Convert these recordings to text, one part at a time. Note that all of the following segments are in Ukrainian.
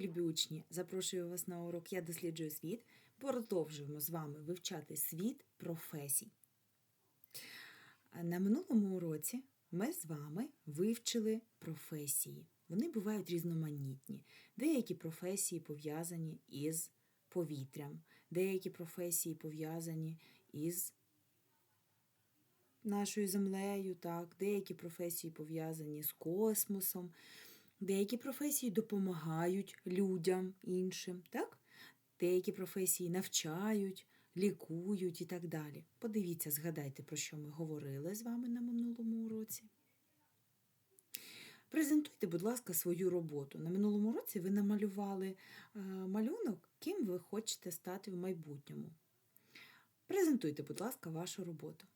любі учні! Запрошую вас на урок Я досліджую світ. Продовжуємо з вами вивчати світ професій. На минулому уроці ми з вами вивчили професії. Вони бувають різноманітні. Деякі професії пов'язані із повітрям, деякі професії пов'язані із нашою землею, так, деякі професії пов'язані з космосом. Деякі професії допомагають людям іншим, так? деякі професії навчають, лікують і так далі. Подивіться, згадайте, про що ми говорили з вами на минулому уроці. Презентуйте, будь ласка, свою роботу. На минулому році ви намалювали е, малюнок, ким ви хочете стати в майбутньому. Презентуйте, будь ласка, вашу роботу.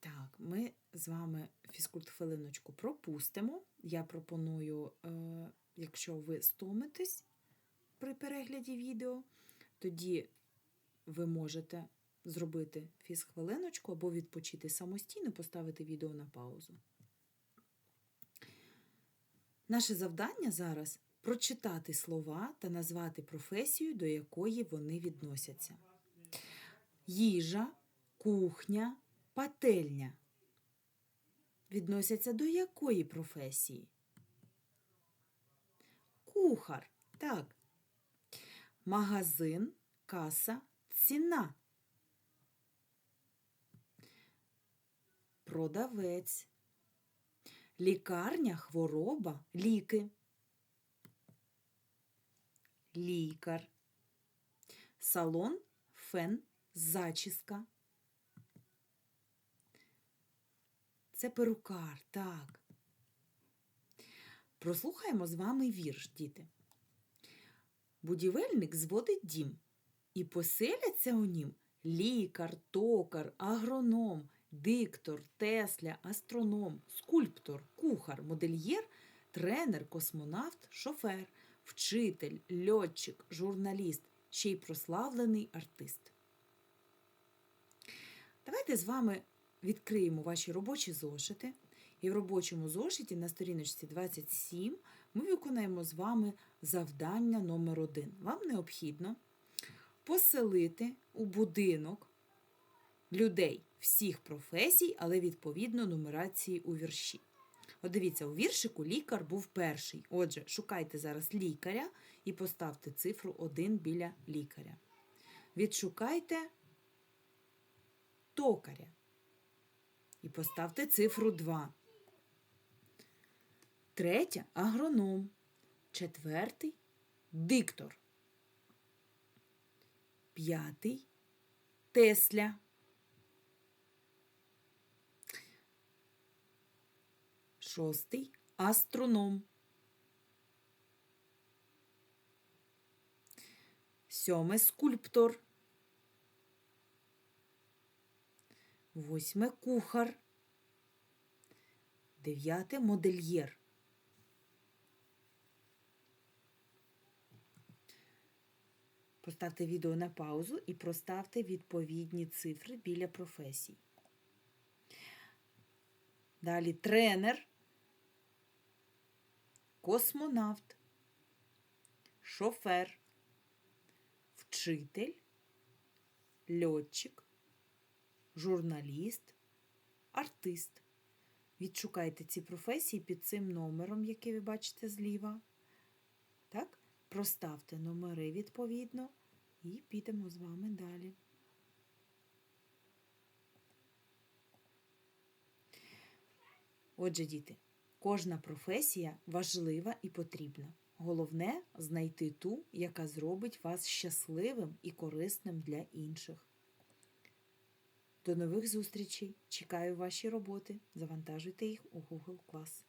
Так, ми з вами фізкульт хвилиночку пропустимо. Я пропоную, е, якщо ви стомитесь при перегляді відео, тоді ви можете зробити фізхвилиночку або відпочити самостійно, поставити відео на паузу. Наше завдання зараз прочитати слова та назвати професію, до якої вони відносяться. Їжа, кухня, пательня. Відносяться до якої професії? Кухар. Так. Магазин, каса, ціна. Продавець. Лікарня, хвороба, ліки. Лікар. Салон, фен, зачіска. Це перукар, так. Прослухаємо з вами вірш, діти. Будівельник зводить дім, і поселяться у нім лікар, токар, агроном, диктор, тесля, астроном, скульптор, кухар, модельєр, тренер, космонавт, шофер, вчитель, льотчик, журналіст, ще й прославлений артист. Давайте з вами відкриємо ваші робочі зошити. І в робочому зошиті на сторіночці 27 ми виконаємо з вами завдання номер 1 Вам необхідно поселити у будинок людей всіх професій, але відповідно нумерації у вірші. От дивіться, у віршику лікар був перший. Отже, шукайте зараз лікаря і поставте цифру 1 біля лікаря. Відшукайте токаря. І поставте цифру 2. Третя агроном. Четвертий диктор. П'ятий Тесля. Шостий астроном. Сьоме скульптор. Восьме кухар. Дев'яте модельєр. Поставте відео на паузу і проставте відповідні цифри біля професій. Далі тренер, космонавт, шофер, вчитель, льотчик, журналіст, артист. Відшукайте ці професії під цим номером, який ви бачите зліва. Так? Проставте номери відповідно і підемо з вами далі. Отже, діти, кожна професія важлива і потрібна. Головне знайти ту, яка зробить вас щасливим і корисним для інших. До нових зустрічей! Чекаю ваші роботи. Завантажуйте їх у Google Class.